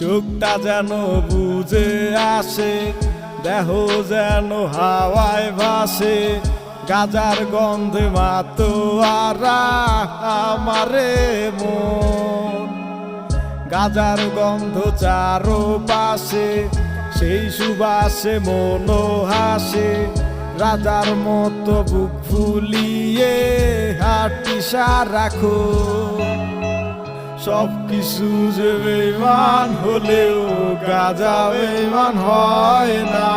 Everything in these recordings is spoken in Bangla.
চোখটা যেন বুঝে আসে, দেহ যেন হাওয়ায় ভাসে, গাজার গন্ধে মাতো আমারে মন। গাজার গন্ধ চারো পাশে সেই সুবাসে মনো হাসে, রাজার মতো বুক ফুলিয়ে হাটি রাখো সব কিছু যে বেমান হলেও গাজা বেমান হয় না।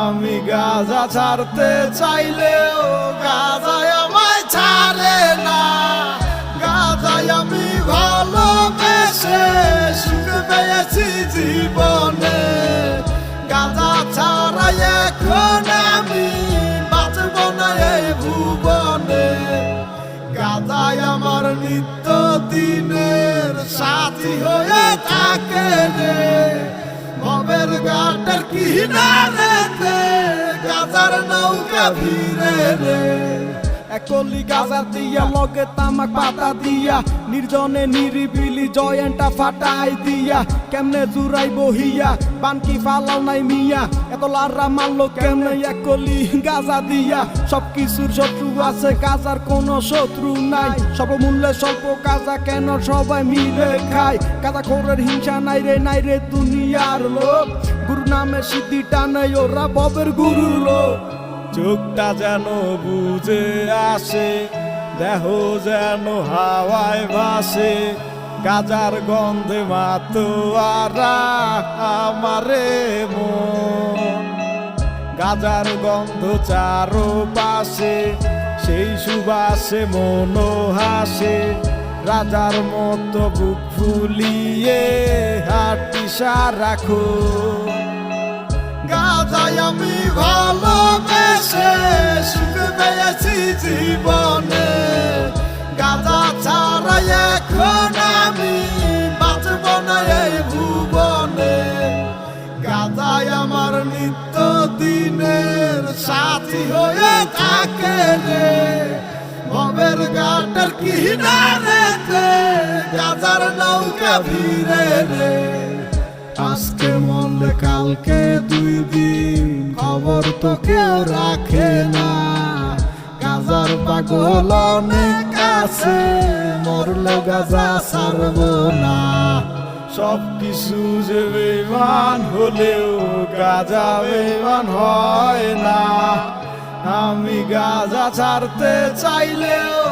আমি গাজা ছাড়তে চাইলেও গাজায় আমায় ছাড়ে না। গাজায় আমি ভালোবেসে সুখ পেয়েছি জীবনে। গাজা ছাড়াই এখন আমি বাঁচব না এই ভুবনে। গাদায় আমার নিত্য দিনের সাথী হয়ে থাকে রে ভবের না কিনারেতে গাজার নৌকা ভিড়ে রে একলি গাজা দিয়া, লগে তামাক পাতা দিয়া, নির্জনে নিরিবিলি জয়েন্টা ফাটাই দিয়া, কেমনে জুরাই বহিয়া বানকি ফালাও নাই মিয়া, এত লারা মারলো কেমনে একলি গাজা দিয়া সব কিছুর শত্রু আছে, গাজার কোনো শত্রু নাই, সর্বমূল্যে স্বল্প গাজা কেন সবাই মিলে খায়? গাজা খোরের হিংসা নাই রে নাই রে দুনিয়ার লোক গুরু নামে সিদ্ধি টানে ওরা ববের গুরু লোক চোখটা যেন বুঝে আসে, দেহ যেন হাওয়ায় ভাসে, গাজার গন্ধে মাতো আরা আমারে মন। গাজার গন্ধ চারো পাশে সেই সুবাসে মনো হাসে, রাজার মতো বুক ফুলিয়ে হাটি রাখো গাজায় আমি ভালোবেসে সুখ পেয়েছি জীবনে গাজা ছাড়াই এখন আমি বাঁচব না এই ভুবনে গাজায় আমার নিত্য দিনের সাথী হয়ে থাকে রে ভবের ঘাটের কিনারেতে গাজার নৌকা ভিড়ে রে আজকে কালকে দুই দিন খবর তো কেউ রাখে না। গাজার পাগল অনেক আছে, মরলে গাজা ছাড়ব না। সব কিছু যে বেমান হলেও গাজা বেমান হয় না। আমি গাজা ছাড়তে চাইলেও